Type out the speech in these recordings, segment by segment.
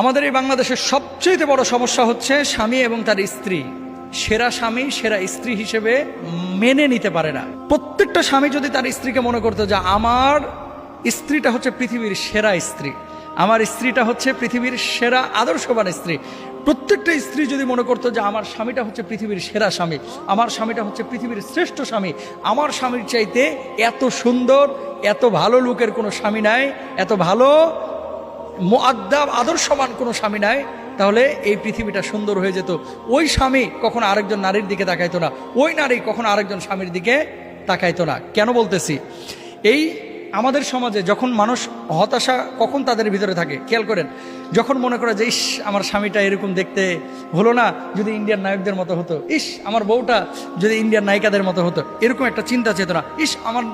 আমাদের এই বাংলাদেশের সবচেয়ে বড় সমস্যা হচ্ছে স্বামী এবং তার স্ত্রী। সেরা স্বামী, সেরা স্ত্রী হিসেবে মেনে নিতে পারে না। প্রত্যেকটা স্বামী যদি তার স্ত্রীকে মনে করতো যে আমার স্ত্রীটা হচ্ছে পৃথিবীর সেরা স্ত্রী, আমার স্ত্রীটা হচ্ছে পৃথিবীর সেরা আদর্শবান স্ত্রী, প্রত্যেকটা স্ত্রী যদি মনে করতো যে আমার স্বামীটা হচ্ছে পৃথিবীর সেরা স্বামী, আমার স্বামীটা হচ্ছে পৃথিবীর শ্রেষ্ঠ স্বামী, আমার স্বামীর চাইতে এত সুন্দর, এত ভালো লোকের কোনো স্বামী নাই, এত ভালো মোয়াদ্দাব আদর্শমান কোনো স্বামী নাই, তাহলে এই পৃথিবীটা সুন্দর হয়ে যেত। ওই স্বামী কখনো আরেকজন নারীর দিকে তাকাইতো না, ওই নারী কখনো আরেকজন স্বামীর দিকে তাকাইতো না। কেন বলতেছি? এই আমাদের সমাজে যখন মানুষ হতাশা কখন তাদের ভিতরে থাকে? খেয়াল করেন, যখন মনে করে যে, ইস, আমার স্বামীটা এরকম দেখতে হলো না, যদি ইন্ডিয়ান নায়কদের মতো হতো, ইস, আমার বউটা যদি ইন্ডিয়ান নায়িকাদের মতো হতো। এরকম একটা চিন্তা চেতনা, ইস, আমার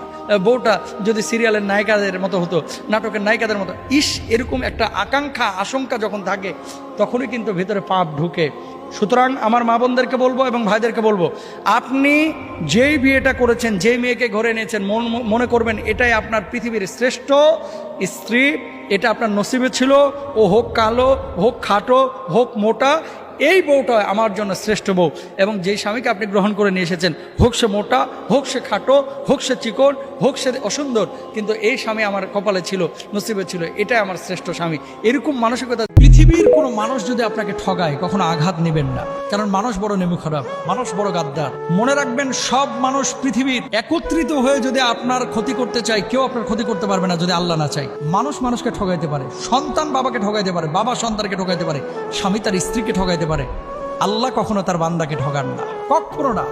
বউটা যদি সিরিয়ালের নায়িকাদের মতো হতো, নাটকের নায়িকাদের মতো। ইস, এরকম একটা আকাঙ্ক্ষা, আশঙ্কা যখন থাকে, তখনই কিন্তু ভিতরে পাপ ঢুকে। সুতরাং আমার মা বোনদেরকে বলব এবং ভাইদেরকে বলব, আপনি যেই বিয়েটা করেছেন, যেই মেয়েকে ঘরে এনেছেন, মন- করবেন এটাই আপনার পৃথিবীর শ্রেষ্ঠ স্ত্রী, এটা আপনার নসিবে ছিল, ও হোক কালো, হোক খাটো, হোক মোটা, এই বউটা আমার জন্য শ্রেষ্ঠ বউ এবং যেই স্বামীকে আপনি গ্রহণ করে নিয়ে এসেছেন, হোক সে মোটা, হোক সে খাটো, হোক সে চিকন, হোক সে অসুন্দর, কিন্তু এই স্বামী আমার কপালে ছিল, নসিবে ছিল, এটাই আমার শ্রেষ্ঠ স্বামী। এরকম মানসিকতা পৃথিবীর কোনো মানুষ যদি আপনাকে ঠগায়, কখনো আঘাত নেবেন না। কারণ মানুষ বড় নেমু খারাপ মানুষ বড় গাদ্দার। মনে রাখবেন, সব মানুষ পৃথিবীর একত্রিত হয়ে যদি আপনার ক্ষতি করতে চায়, কেউ আপনার ক্ষতি করতে পারবে না যদি আল্লাহ না চায়। মানুষ মানুষকে ঠগাইতে পারে, সন্তান বাবাকে ঠগাইতে পারে, বাবা সন্তানকে ঠগাইতে পারে, স্বামী তার স্ত্রীকে ঠগাইতে পারে। আল্লাহ কখনো তার বান্দাকে ঠগান না, কখনো না।